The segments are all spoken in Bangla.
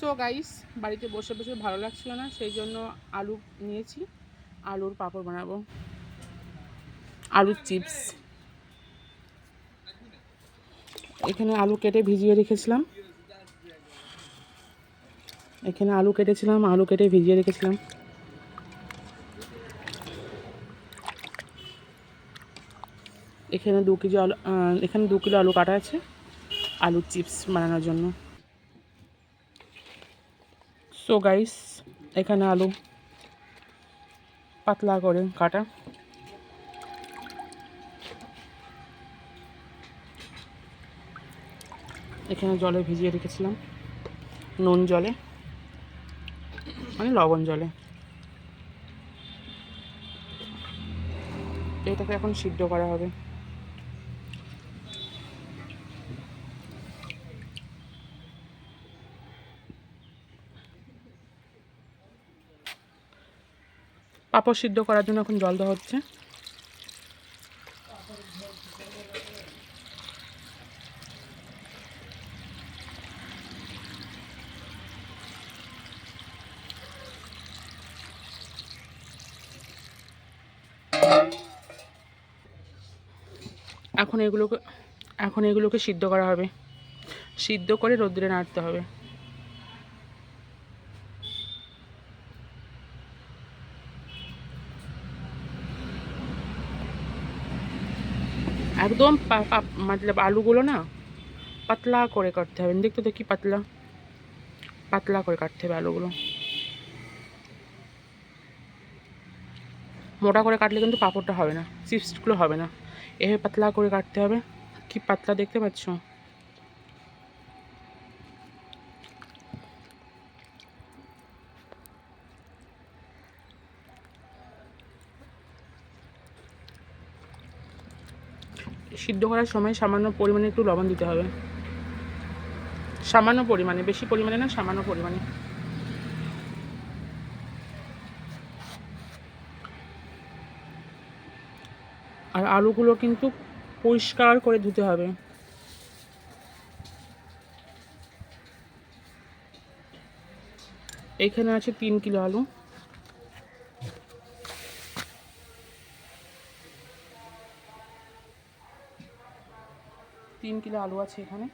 সো গাইস বাড়িতে বসে বসে ভালো লাগছিল না, সেই জন্য আলু নিয়েছি। আলুর পাঁপড় বানাবো। আলুর চিপস। এখানে আলু কেটে ভিজিয়ে রেখেছিলাম। এখানে আলু কেটেছিলাম, আলু কেটে ভিজিয়ে রেখেছিলাম। এখানে দু কেজি আলু এখানে দু কিলো আলু কাটা আছে, আলুর চিপস বানানোর জন্য। সো গাইস এখানে আলু পাতলা করে কাটা। এখানে জলে ভিজিয়ে রেখেছিলাম, নুন জলে মানে লবণ জলে। এটাকে এখন সিদ্ধ করা হবে। পাঁপড় সিদ্ধ করার জন্য এখন জল দেওয়া হচ্ছে। এখন এগুলোকে এখন এগুলোকে সিদ্ধ করা হবে। সিদ্ধ করে রোদ্রে নাড়তে হবে। একদম মতলব আলুগুলো না পাতলা করে কাটতে হবে। দেখতে তো কি পাতলা? পাতলা করে কাটতে হবে আলুগুলো। মোটা করে কাটলে কিন্তু পাঁপড়টা হবে না, চিপসগুলো হবে না। এভাবে পাতলা করে কাটতে হবে। কি পাতলা দেখতে পাচ্ছ? সিদ্ধ করার সময় সামান্য পরিমাণে একটু লবণ দিতে হবে। সামান্য পরিমাণে, বেশি পরিমাণে না, সামান্য পরিমাণে। আর আলুগুলো কিন্তু পরিষ্কার করে ধুতে হবে। এখানে আছে তিন কিলো আলু। তিন কিলো আলু আছে এখানে।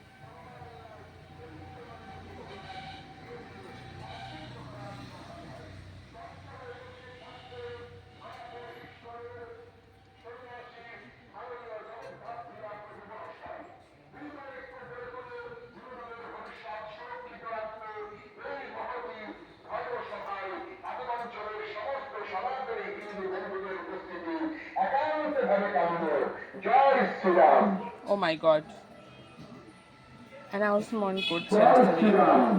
ও মাই গড অ্যানাউন্সমেন্ট করছে শ্রীরাম